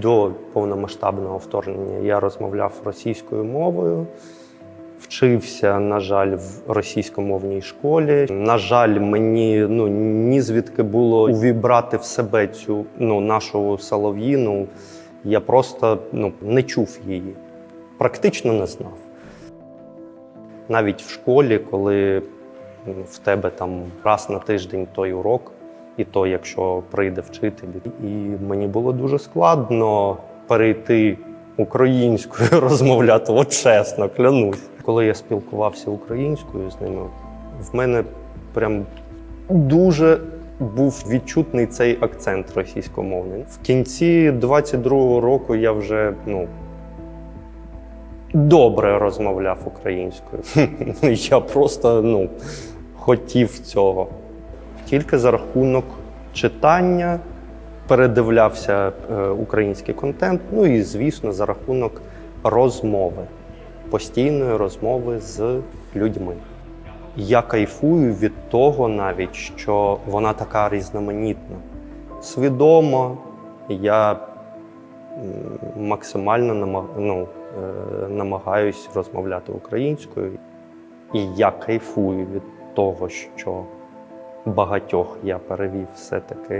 До повномасштабного вторгнення я розмовляв російською мовою. Вчився, на жаль, в російськомовній школі. На жаль, мені ну ні звідки було увібрати в себе цю ну нашу солов'їну. Я просто ну не чув її, практично не знав. Навіть в школі, коли в тебе там раз на тиждень той урок, і то, якщо прийде вчитель, і мені було дуже складно перейти українською розмовляти, от чесно, клянусь. Коли я спілкувався українською з ними, в мене прям дуже був відчутний цей акцент російськомовний. В кінці 22-го року я вже ну, добре розмовляв українською. Я просто ну, хотів цього. Тільки за рахунок читання передивлявся е, український контент, ну і, звісно, за рахунок розмови, постійної розмови з людьми. Я кайфую від того навіть, що вона така різноманітна. Свідомо я максимально ну, е, намагаюсь розмовляти українською. І я кайфую від того, що багатьох я перевів все-таки